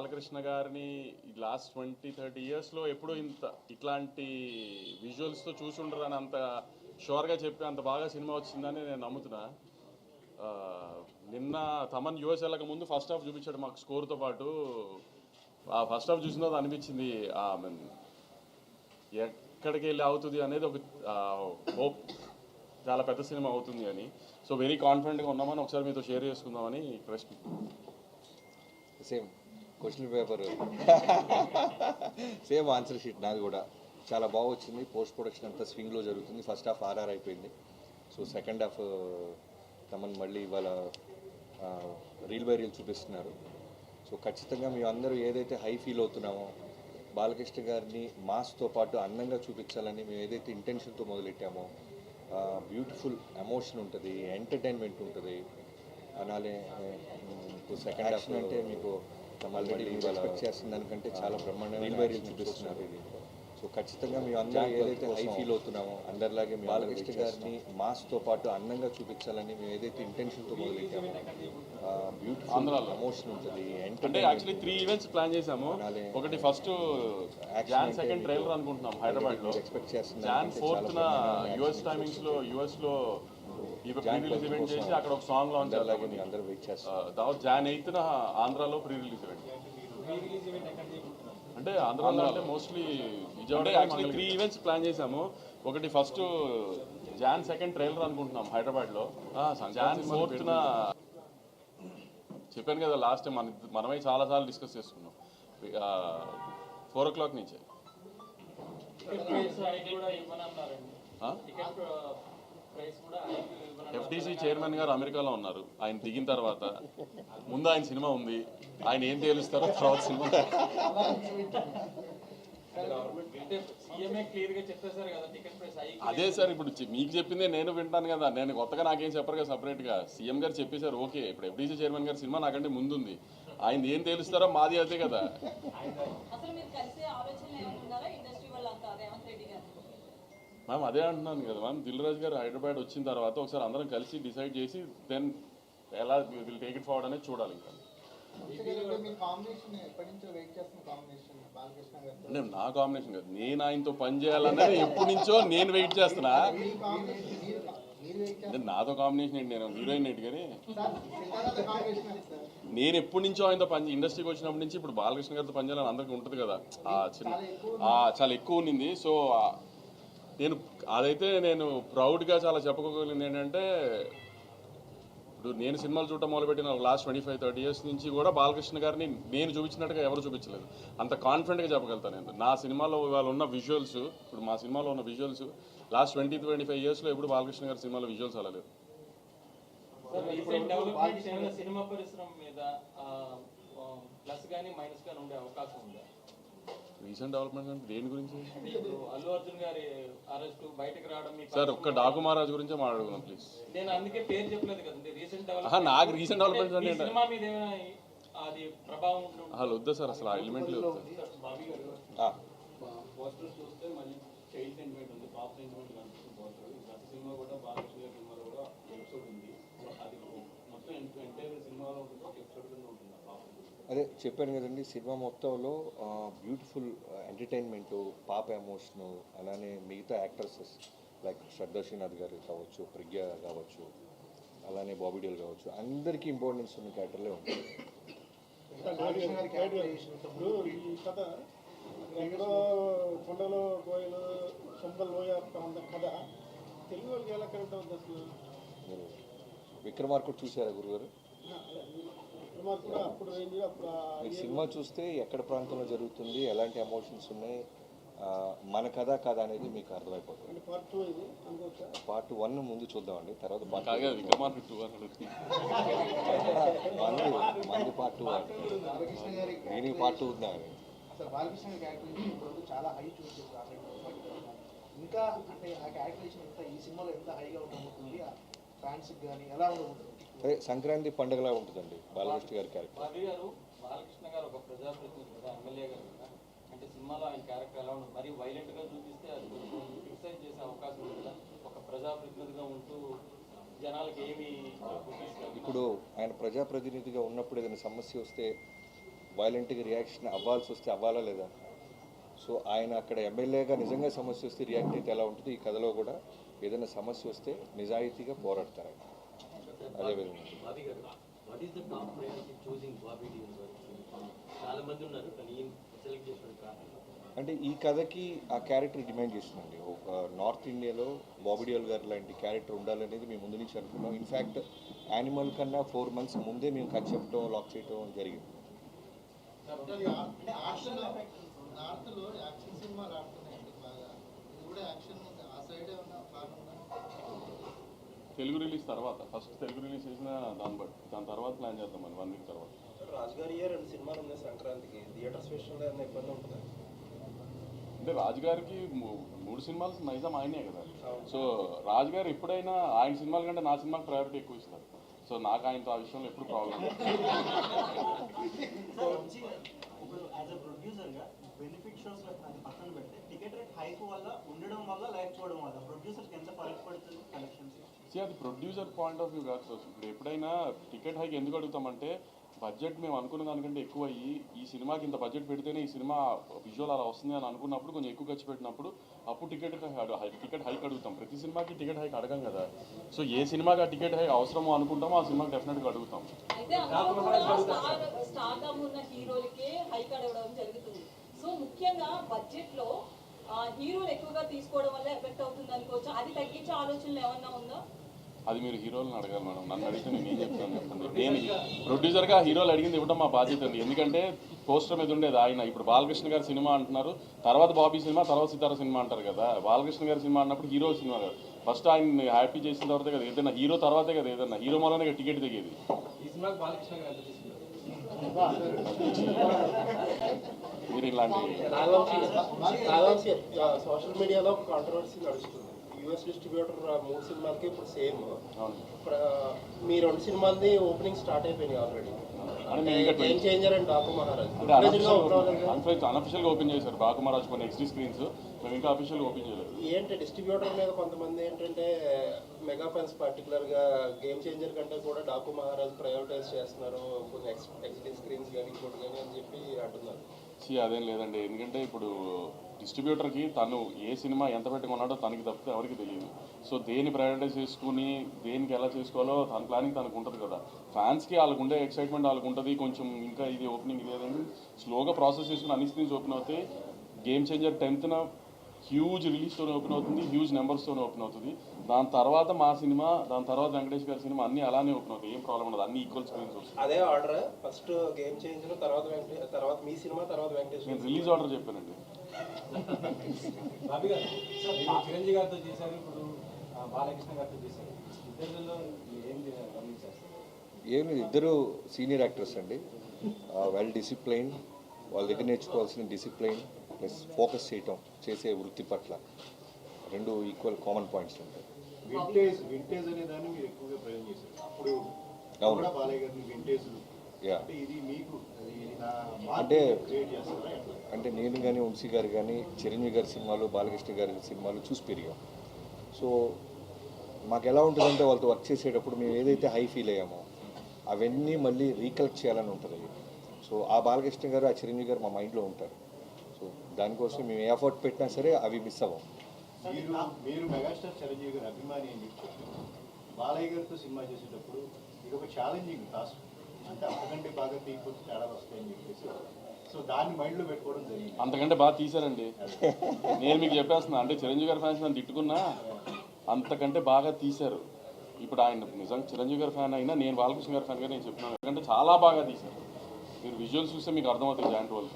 బాలకృష్ణ గారిని last twenty thirty ఇయర్స్లో ఎప్పుడూ ఇంత ఇట్లాంటి విజువల్స్తో చూసుండరు అని అంత షూర్గా చెప్పి అంత బాగా సినిమా వచ్చిందని నేను నమ్ముతున్నా. నిన్న తమన్ యుఎస్ వెళ్ళక ముందు ఫస్ట్ హాఫ్ చూపించాడు మాకు స్కోర్తో పాటు. ఆ ఫస్ట్ హాఫ్ చూసిన తర్వాత అనిపించింది ఆ, ఎక్కడికి వెళ్ళి అవుతుంది అనేది ఒక హోప్ చాలా పెద్ద సినిమా అవుతుంది అని. సో వెరీ కాన్ఫిడెంట్గా ఉన్నామని ఒకసారి మీతో షేర్ చేసుకుందామని ప్రశ్న same question paper. Same answer sheet నాది కూడా. చాలా బాగా వచ్చింది. పోస్ట్ ప్రొడక్షన్ అంతా స్వింగ్లో జరుగుతుంది. ఫస్ట్ హాఫ్ ఆర్ఆర్ అయిపోయింది. సో సెకండ్ హాఫ్ తమన్ మళ్ళీ ఇవాళ రీల్ బై రీల్ చూపిస్తున్నారు. సో ఖచ్చితంగా మేము అందరూ ఏదైతే హై ఫీల్ అవుతున్నామో బాలకృష్ణ గారిని మాస్తో పాటు అందంగా చూపించాలని మేము ఏదైతే ఇంటెన్షన్తో మొదలెట్టామో బ్యూటిఫుల్ ఎమోషన్ ఉంటుంది ఎంటర్టైన్మెంట్ ఉంటుంది. అలానే మీకు సెకండ్ హాఫ్ అంటే మీకు ఆల్రెడీ ఎక్స్పెక్ట్ చేస్తున్న దానికంటే చాలా బ్రహ్మాండంగా రీల్ బై రీల్ చూపిస్తున్నారు ఇది. సో ఖచ్చితంగా మేము అందరూ ఏదైతే హై ఫీల్ అవుతున్నామో అందరిలాగే బాలకృష్ణ గారిని మాస్తో పాటు అందంగా చూపించాలని మేము ఏదైతే ఇంటెన్షన్తో మొదలెట్టామో బ్యూటిఫుల్ ఎమోషన్ ఉంటుంది అంటే యాక్చువల్లీ త్రీ ఈవెంట్స్ ప్లాన్ చేసాము ఒకటి ఫస్ట్ జాన్ సెకండ్ ట్రైలర్ అనుకుంటున్నాం హైదరాబాద్లో ఎక్స్పెక్ట్ చేస్తున్న జాన్ ఫోర్త్ న యుఎస్ టైమింగ్స్లో యుఎస్లో ప్రీ రిలీజ్ ఈవెంట్ చేసి అక్కడ ఒక సాంగ్ లాంచ్ అలాగే అందరూ వెయిట్ చేస్తారు జాన్ ఎయిత్ న ఆంధ్రాలో ప్రీ రిలీజ్ ఈవెంట్ అంటే ఆంధ్రాలో అంటే mostly Vijayawada actually three events plan చేసాము ఒకటి ఫస్ట్ జాన్ సెకండ్ ట్రైలర్ అనుకుంటున్నాం హైదరాబాద్లో జాన్ ఫోర్త్ న చెప్పాను కదా లాస్ట్ టైం మన మనమే చాలా సార్లు డిస్కస్ చేసుకున్నాం. ఫోర్ ఓ క్లాక్ నుంచి. ఎఫ్డీసీ చైర్మన్ గారు అమెరికాలో ఉన్నారు. ఆయన దిగిన తర్వాత. ముందు ఆయన సినిమా ఉంది. ఆయన ఏం తేలుస్తారో తర్వాత సినిమా. అదే సార్ ఇప్పుడు మీకు చెప్పిందే నేను వింటాను కదా. నేను కొత్తగా నాకేం చెప్పరు కదా సపరేట్గా. సీఎం గారు చెప్పేశారు ఓకే. ఇప్పుడు ఎఫ్డీసీ చైర్మన్ గారు సినిమా నాకంటే ముందుంది. ఆయన ఏం తేలుస్తారో మాది అదే కదా అసలు మీరు కలిసే ఆలోచనలు ఏమైనా ఉన్నారా ఇండస్ట్రీ వాళ్ళంతా రేవంత్ రెడ్డి గారు మ్యామ్ అదే అంటున్నాను కదా మ్యామ్ దిల్ రాజు గారు హైదరాబాద్ వచ్చిన తర్వాత ఒకసారి అందరం కలిసి డిసైడ్ చేసి దెన్ ఎలా విల్ టేక్ ఇట్ ఫార్వర్డ్ అనేది చూడాలి ఇంకా. నా కాంబినేషన్ కాదు నేను ఆయనతో పని చేయాలన్నది ఎప్పటి నుంచో నేను వెయిట్ చేస్తున్నా. నాతో కాంబినేషన్ ఏంటి నేను హీరోయిన్ ఏంటి కానీ? నేను ఎప్పటి నుంచో ఆయనతో పని ఇండస్ట్రీకి వచ్చినప్పటి నుంచి ఇప్పుడు బాలకృష్ణ గారితో పనిచేయాలని అందరికీ ఉంటుంది కదా. ఆ చిన్న చాలా ఎక్కువ ఉన్నింది సో నేను అదైతే నేను ప్రౌడ్గా చాలా చెప్పుకోగలిగింది ఏంటంటే ఇప్పుడు నేను సినిమాలు చూడటం మొదలుపెట్టిన last twenty five thirty years నుంచి కూడా బాలకృష్ణ గారిని నేను చూపించినట్టుగా ఎవరు చూపించలేదు. అంత కాన్ఫిడెంట్గా చెప్పగలుగుతాను నేను. నా సినిమాలో ఇవాళ ఉన్న విజువల్స్ ఇప్పుడు మా సినిమాలో ఉన్న visuals last twenty twenty five ఇయర్స్లో ఎప్పుడు బాలకృష్ణ గారి సినిమాలో విజువల్స్ అలా లేదు సినిమా పరిశ్రమ మీద ప్లస్ కానీ మైనస్ కానీ ఉండే అవకాశం ఉందా? రీసెంట్ డెవలప్మెంట్ అంటే దేని గురించి? అంటే ఇప్పుడు అల్లు అర్జున్ గారి అరెస్ట్ బయటకు రావడం మీకు సార్ ఒక్క డాకు మహారాజ్ గురించే మాట్లాడుకుందాం ప్లీజ్ నేను అందుకే పేరు చెప్పలేదు కదండి రీసెంట్ నాకు recent developments అంటే సినిమా మీద అది ప్రభావం. అసలు వద్దా సార్ అసలు ఆ పోస్టర్ చూస్తే మళ్ళీ చైల్డ్ సెంటిమెంట్ ఉంది పాప్ సెంటిమెంట్ కనిపిస్తుంది పోస్టర్. గత సినిమా కూడా బాలకృష్ణ సినిమాలో కూడా ఎపిసోడ్ ఉంది. అది మొత్తం ఎంటైర్ సినిమాలో ఉంటుంది ఎపిసోడ్ కింద ఉంటుంది ఆ పాప్ అదే చెప్పాను కదండి సినిమా మొత్తంలో బ్యూటిఫుల్ ఎంటర్టైన్మెంట్ పాప ఎమోషను అలానే మిగతా యాక్టర్సెస్ లైక్ శ్రద్ధా శ్రీనాథ్ గారు కావచ్చు ప్రజ్ఞ కావచ్చు అలానే బాబీడియల్ కావచ్చు అందరికీ ఇంపార్టెన్స్ ఉన్న క్యారెక్టర్లే ఉంటుంది ఎక్కడో కొండలో కోయలు సొంబల్ లోయ ప్రాంత కథ తెలుగు వాళ్ళకి ఎలా కనెక్ట్ అవుతుంది అసలు మీరు విక్రమార్కుడు చూసారా గురుగారు? మీరు సినిమా చూస్తే ఎక్కడ ప్రాంతంలో జరుగుతుంది ఎలాంటి ఎమోషన్స్ ఉన్నాయి మన కథ కథ అనేది మీకు అర్థమైపోతుంది. పార్ట్ వన్ ముందు చూద్దామండి తర్వాత పార్ట్ కాగా విక్రమార్క టూ. మంది మంది పార్ట్ టూ దీనికి పార్ట్ ఇంకా అంటే ఆ క్యారెక్టరైజేషన్ ఎంత ఈ సినిమాలో ఎంత హైగా ఉండబోతుంది ఫ్యాన్స్ కానీ ఎలా ఉండబోతుంది? అదే సంక్రాంతి పండుగలా ఉంటుందండి బాలకృష్ణ గారి క్యారెక్టర్. బాలకృష్ణ గారు ఒక ప్రజాప్రతినిధి కదా ఎమ్మెల్యే గారు కదా. అంటే సినిమాలో ఆయన క్యారెక్టర్ ఎలా ఉంటుంది మరీ వైలెంట్గా చూపిస్తే అది క్రిటిసైజ్ చేసే అవకాశం ఉంది కదా. ఒక ప్రజాప్రతినిధిగా ఉంటూ జనాలకి ఏమి ఇప్పుడు ఆయన ప్రజాప్రతినిధిగా ఉన్నప్పుడు ఏదైనా సమస్య వస్తే వైలెంట్గా రియాక్షన్ అవ్వాల్సి వస్తే అవ్వాలా లేదా? సో ఆయన అక్కడ ఎమ్మెల్యేగా నిజంగా సమస్య వస్తే రియాక్ట్ అయితే ఎలా ఉంటుంది ఈ కథలో కూడా ఏదైనా సమస్య వస్తే నిజాయితీగా పోరాడతారు ఆయన. అదేవిధంగా బాబీ గారు. What is the top priority choosing Bobby deal చాలా మంది ఉన్నారు కానీ ఈయన సెలెక్ట్ చేసిన కారణం అంటే ఈ కథకి ఆ క్యారెక్టర్ డిమాండ్ చేసిందండి. ఒక నార్త్ ఇండియాలో బాబిడియోల్ గారు లాంటి క్యారెక్టర్ ఉండాలనేది మేము ముందు నుంచి అనుకున్నాం. ఇన్ఫ్యాక్ట్ యానిమల్ కన్నా ఫోర్ మంత్స్ ముందే మేము కథ చెప్పడం లాక్ చేయడం జరిగింది. అంటే యాక్షన్ నార్త్లో యాక్షన్ సినిమాలు ఆడుతున్నాయండి బాగా. ఇది కూడా యాక్షన్ ఆ సైడ్ ఉందా తెలుగు రిలీజ్ తర్వాత ఫస్ట్ తెలుగు రిలీజ్ చేసిన దాన్ని బట్టి దాని తర్వాత ప్లాన్ చేద్దాం మనం వన్ వీక్ తర్వాత. రాజుగారి ఇయర్ రెండు సినిమాలు ఉన్నాయి సంక్రాంతికి. థియేటర్స్ విషయంలో ఏమైనా ఇబ్బంది ఉంటుందా? అంటే రాజు గారికి మూ- మూడు సినిమాలు నైజాం ఆయనే కదా. సో రాజు గారు ఎప్పుడైనా ఆయన సినిమాల కంటే నా సినిమాకి ప్రయారిటీ ఎక్కువ ఇస్తారు. సో నాకు ఆయనతో ఆ విషయంలో ఎప్పుడు ప్రాబ్లం ఇప్పుడు యాజ్ అ ప్రొడ్యూసర్గా బెనిఫిట్ షోస్ అది పక్కన పెడితే టికెట్ రేట్ హైక్ వల్ల ఉండడం వల్ల లేకపోవడం వల్ల ప్రొడ్యూసర్కి ఎంత ఫరక్ పడుతుంది కలెక్షన్స్ See, అది ప్రొడ్యూసర్ పాయింట్ ఆఫ్ వ్యూ కాదు సార్. ఇప్పుడు ఎప్పుడైనా టికెట్ హైక్ ఎందుకు అడుగుతామంటే బడ్జెట్ మేము అనుకున్న దానికంటే ఎక్కువ అయ్యి ఈ సినిమాకి ఇంత బడ్జెట్ పెడితేనే ఈ సినిమా విజువల్ అలా వస్తుంది అని అనుకున్నప్పుడు కొంచెం ఎక్కువ ఖర్చు పెట్టినప్పుడు అప్పుడు టికెట్ టికెట్ హైక్ అడుగుతాం. ప్రతి సినిమాకి టికెట్ హైక్ అడగం కదా. సో ఏ సినిమాకి ఆ టికెట్ హైక్ అవసరమో అనుకుంటామో ఆ సినిమాకి డెఫినెట్గా అడుగుతాం. సో ముఖ్యంగా బడ్జెట్లో ఆ, హీరోలు ఎక్కువగా తీసుకోవడం వల్ల ఎఫెక్ట్ అవుతుంది అనుకోవచ్చు అది తగ్గించే ఆలోచనలు ఏమన్నా ఉందా? అది మీరు హీరోలను అడగాలి మేడం. నన్ను అడిగితే నేను ఏం చెప్తాను చెప్పండి. నేను ప్రొడ్యూసర్గా హీరోలు అడిగింది ఇవ్వడం మా బాధ్యత అండి. ఎందుకంటే పోస్టర్ మీద ఉండేది ఆయన. ఇప్పుడు బాలకృష్ణ గారి సినిమా అంటున్నారు. తర్వాత బాబీ సినిమా తర్వాత సితార సినిమా అంటారు కదా. బాలకృష్ణ గారి సినిమా అన్నప్పుడు హీరో సినిమా కదా. ఫస్ట్ ఆయన హ్యాపీ చేసిన తర్వాతే కదా. ఏదైనా హీరో తర్వాతే కదా. ఏదైనా హీరో మూలనే కదా టికెట్ దిగేది మీరు ఇలాంటి సోషల్ మీడియాలో కాంట్రవర్సీ నడుస్తుంది. యుఎస్ డిస్ట్రిబ్యూటర్ మూడు సినిమాలకి ఇప్పుడు సేమ్ మీ రెండు సినిమాలది ఓపెనింగ్ స్టార్ట్ అయిపోయినాయి already changer and Maharaj? Open చేశారు బాకుమరాజ్ కొన్ని ఎక్స్టీ స్క్రీన్స్ మేము ఇంకా అఫీషియల్గా ఓపెన్ చేయలేదు. ఏంటి డిస్ట్రిబ్యూటర్ మీద కొంతమంది ఏంటంటే మెగా ఫ్యాన్స్ పర్టికులర్గా గేమ్ చేంజర్ కంటే కూడా డాకు మహారాజ్ ప్రయారిటైజ్ చేస్తున్నారు. కొన్ని ఎక్స్ స్క్రీన్స్ కానీ ఇంకోటి కానీ అని చెప్పి అంటున్నారు. సి అదేం లేదండి. ఎందుకంటే ఇప్పుడు డిస్ట్రిబ్యూటర్కి తను ఏ సినిమా ఎంత పెట్టుకున్నాడో తనకి తప్పితే ఎవరికి తెలియదు. సో దేని ప్రయారిటైజ్ చేసుకుని దేనికి ఎలా చేసుకోవాలో తన ప్లానింగ్ తనకు ఉంటుంది కదా. ఫ్యాన్స్కి వాళ్ళకు ఉండే ఎక్సైట్మెంట్ వాళ్ళకు ఉంటుంది. కొంచెం ఇంకా ఇది ఓపెనింగ్ ఇది స్లోగా ప్రాసెస్ చేసుకుని అన్ని స్క్రీన్స్ ఓపెన్ అవుతాయి గేమ్ చేంజర్ టెన్త్న హ్యూజ్ రిలీజ్తో ఓపెన్ అవుతుంది హ్యూజ్ నెంబర్స్తో ఓపెన్ అవుతుంది. దాని తర్వాత మా సినిమా దాని తర్వాత వెంకటేష్ గారి సినిమా అన్నీ అలానే ఓపెన్ అవుతాయి ఏం ప్రాబ్లం ఉండదు అన్ని ఈక్వల్ స్క్రీన్స్ అదే ఆర్డర్ ఫస్ట్ గేమ్ చేంజర్ తర్వాత తర్వాత మీ సినిమా తర్వాత వెంకటేష్ నేను రిలీజ్ ఆర్డర్ చెప్పానండి. బాబీ గారు మీరు చిరంజీవి గారితో చేశారు ఇప్పుడు బాలకృష్ణ గారితో చేశారు. ఇద్దరిలో ఏం గమనించారు ఏం లేదు ఇద్దరు సీనియర్ యాక్టర్స్ అండి. వెల్ డిసిప్లైన్ వాళ్ళ దగ్గర నేర్చుకోవాల్సిన డిసిప్లైన్ ప్లస్ ఫోకస్ చేయటం చేసే వృత్తి పట్ల రెండు ఈక్వల్ కామన్ పాయింట్స్ ఉంటాయి. వింటేజ్ వింటేజ్ అనే దాన్ని మీరు ఎక్కువగా ప్రయోగం చేశారు. అప్పుడు అవును. కూడా బాలయ్య గారిని వింటేజ్ యా అంటే అంటే నేను కానీ వంశీ గారు కానీ చిరంజీవి గారి సినిమాలు బాలకృష్ణ గారి సినిమాలు చూసి పెరిగాం. సో మాకు ఎలా ఉంటుందంటే వాళ్ళతో వర్క్ చేసేటప్పుడు మేము ఏదైతే హై ఫీల్ అయ్యామో అవన్నీ మళ్ళీ రీకలెక్ట్ చేయాలని ఉంటుంది. సో ఆ బాలకృష్ణ గారు ఆ చిరంజీవి గారు మా మైండ్లో ఉంటారు. సో దానికోసం మేము ఏ ఎఫర్ట్ పెట్టినా సరే అవి మిస్ అవ్వం మీరు మీరు మెగాస్టార్ చిరంజీవి గారి అభిమాని అని చెప్పి చెప్పారు. బాలయ్య గారితో సినిమా చేసేటప్పుడు ఇది ఒక ఛాలెంజింగ్ టాస్క్ అంటే అంతకంటే బాగా తీయకపోతే తేడాలు వస్తాయని చెప్పేసి. సో దాన్ని మైండ్లో పెట్టుకోవడం జరిగింది. అంతకంటే బాగా తీశారండి. నేను మీకు చెప్పేస్తున్నా అంటే చిరంజీవి గారి ఫ్యాన్స్ నన్ను తిట్టుకున్నా అంతకంటే బాగా తీశారు. ఇప్పుడు ఆయన నిజంగా చిరంజీవి గారి ఫ్యాన్ అయినా నేను బాలకృష్ణ గారి ఫ్యాన్గా నేను చెప్తున్నాను. ఎందుకంటే చాలా బాగా తీశారు. మీరు విజువల్స్ చూస్తే మీకు అర్థమవుతుంది జాయింట్ వాళ్ళు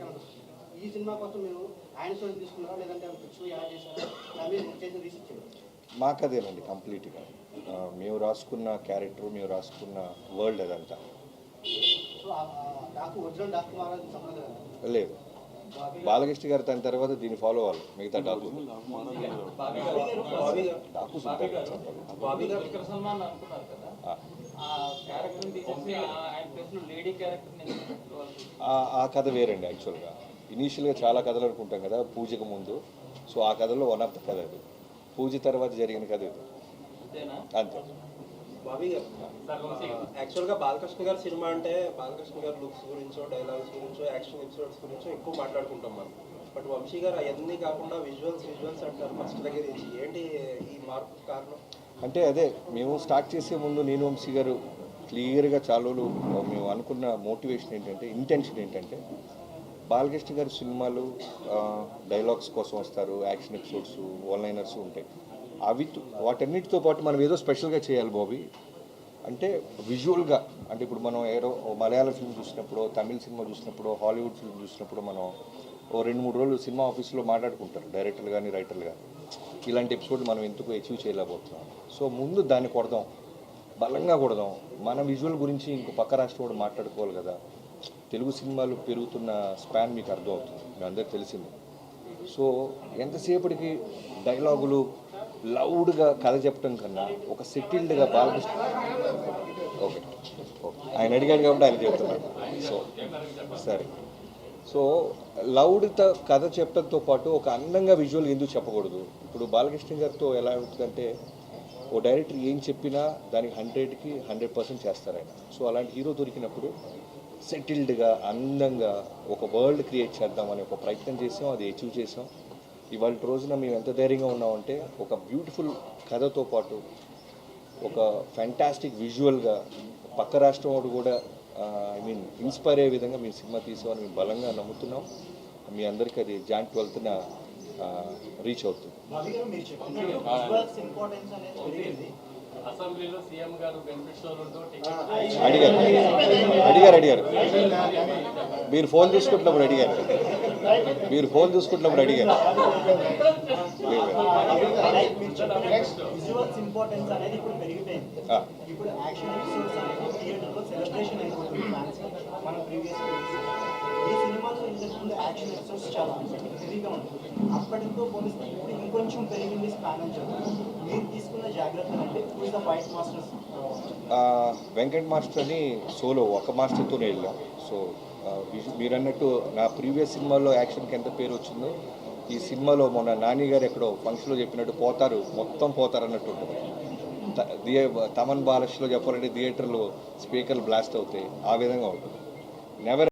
కనిపిస్తుంది ఈ సినిమా కోసం మీరు ఆయన స్టోరీ తీసుకున్నారా లేదంటే యాడ్ చేశారా? మాకు అదేనండి కంప్లీట్గా. మేము రాసుకున్న క్యారెక్టర్ మేము రాసుకున్న వరల్డ్ అదంతా. లేదా? బాలకృష్ణ గారు దాని తర్వాత దీన్ని ఫాలో అవ్వాలి మిగతా డాకు డాకు ఆ. కథ వేరండి యాక్చువల్గా ఇనీషియల్గా చాలా కథలు అనుకుంటాం కదా పూజకు ముందు. సో ఆ కథలో వన్ ఆఫ్ ద కథ ఇది పూజ తర్వాత జరిగిన కథ ఇది. అంతే. బాబీ గారు? యాక్చువల్గా బాలకృష్ణ గారి సినిమా అంటే బాలకృష్ణ గారి లుక్స్ గురించో డైలాగ్స్ గురించో యాక్షన్ ఎపిసోడ్స్ గురించో ఎక్కువ మాట్లాడుకుంటాం మనం. బట్ వంశీ గారు అవన్నీ కాకుండా విజువల్స్ విజువల్స్ అంటారు ఫస్ట్ దగ్గర నుంచి. ఏంటి ఈ మార్పు కారణం? అంటే అదే మేము స్టార్ట్ చేసే ముందు నేను వంశీ గారు క్లియర్గా చాలా మేము అనుకున్న మోటివేషన్ ఏంటంటే ఇంటెన్షన్ ఏంటంటే బాలకృష్ణ గారి సినిమాలు డైలాగ్స్ కోసం వస్తారు యాక్షన్ ఎపిసోడ్స్ లైనర్స్ ఉంటాయి. అవి వాటన్నిటితో పాటు మనం ఏదో స్పెషల్గా చేయాలి బాబీ. అంటే విజువల్గా అంటే ఇప్పుడు మనం ఏదో మలయాళ ఫిల్మ్ చూసినప్పుడు తమిళ సినిమా చూసినప్పుడు హాలీవుడ్ ఫిల్మ్ చూసినప్పుడు మనం ఓ రెండు మూడు రోజులు సినిమా ఆఫీస్లో మాట్లాడుకుంటారు డైరెక్టర్లు కానీ రైటర్లు కానీ ఇలాంటి ఎపిసోడ్ మనం ఎందుకు అచీవ్ చేయలేకపోతున్నాం? సో ముందు దాన్ని కొడదాం బలంగా కొడదాం. మన విజువల్ గురించి ఇంకో పక్క రాష్ట్రం కూడా మాట్లాడుకోవాలి కదా. తెలుగు సినిమాలు పెరుగుతున్న స్పాన్ మీకు అర్థమవుతుంది మీ అందరికి తెలిసింది. సో ఎంతసేపటికి డైలాగులు లౌడ్గా కథ చెప్పడం కన్నా ఒక సెటిల్డ్గా బాలకృష్ణ ఓకే ఓకే. ఆయన అడిగాడు కాబట్టి ఆయన చెప్తున్నాడు. సో సరే. సో లౌడ్తో కథ చెప్పడంతో పాటు ఒక అందంగా విజువల్ ఎందుకు చెప్పకూడదు? ఇప్పుడు బాలకృష్ణ గారితో ఎలా ఉంటుందంటే ఓ డైరెక్టర్ ఏం చెప్పినా దానికి హండ్రెడ్కి హండ్రెడ్ పర్సెంట్ చేస్తారు ఆయన. సో అలాంటి హీరో దొరికినప్పుడు సెటిల్డ్గా అందంగా ఒక వరల్డ్ క్రియేట్ చేద్దామని ఒక ప్రయత్నం చేసాం అది అచీవ్ చేసాం. ఇవాళ రోజున మేము ఎంత ధైర్యంగా ఉన్నామంటే ఒక బ్యూటిఫుల్ కథతో పాటు ఒక ఫ్యాంటాస్టిక్ విజువల్గా పక్క రాష్ట్రం వాడు కూడా ఐ మీన్ ఇన్స్పైర్ అయ్యే విధంగా మీ సినిమా తీసామని మేము బలంగా నమ్ముతున్నాం. మీ అందరికీ అది జాన్ ట్వెల్త్న రీచ్ అవుతుంది. అడిగారు. అడిగారు అడిగారు. మీరు ఫోన్ చూసుకుంటున్నప్పుడు అడిగారు. మీరు ఫోన్ చూసుకుంటున్నప్పుడు అడిగారు. అప్పటితో పోలిస్తే ఇప్పుడు ఇంకొంచెం పెరిగింది స్పాన్ అని మీరు తీసుకున్న జాగ్రత్తలు అంటే ద ఫైట్ మాస్టర్స్ ఆ, వెంకట్ మాస్టర్ అని సోలో ఒక మాస్టర్తోనే వెళ్ళాం. సో మీరు అన్నట్టు నా ప్రీవియస్ సినిమాలో యాక్షన్కి ఎంత పేరు వచ్చిందో ఈ సినిమాలో మొన్న నాని గారు ఎక్కడో ఫంక్షన్లో చెప్పినట్టు పోతారు మొత్తం పోతారు అన్నట్టు ఉంటుంది. థియే తమన్ బాలష్లో చెప్పాలంటే థియేటర్లో స్పీకర్లు బ్లాస్ట్ అవుతాయి ఆ విధంగా ఉంటుంది. నెవర్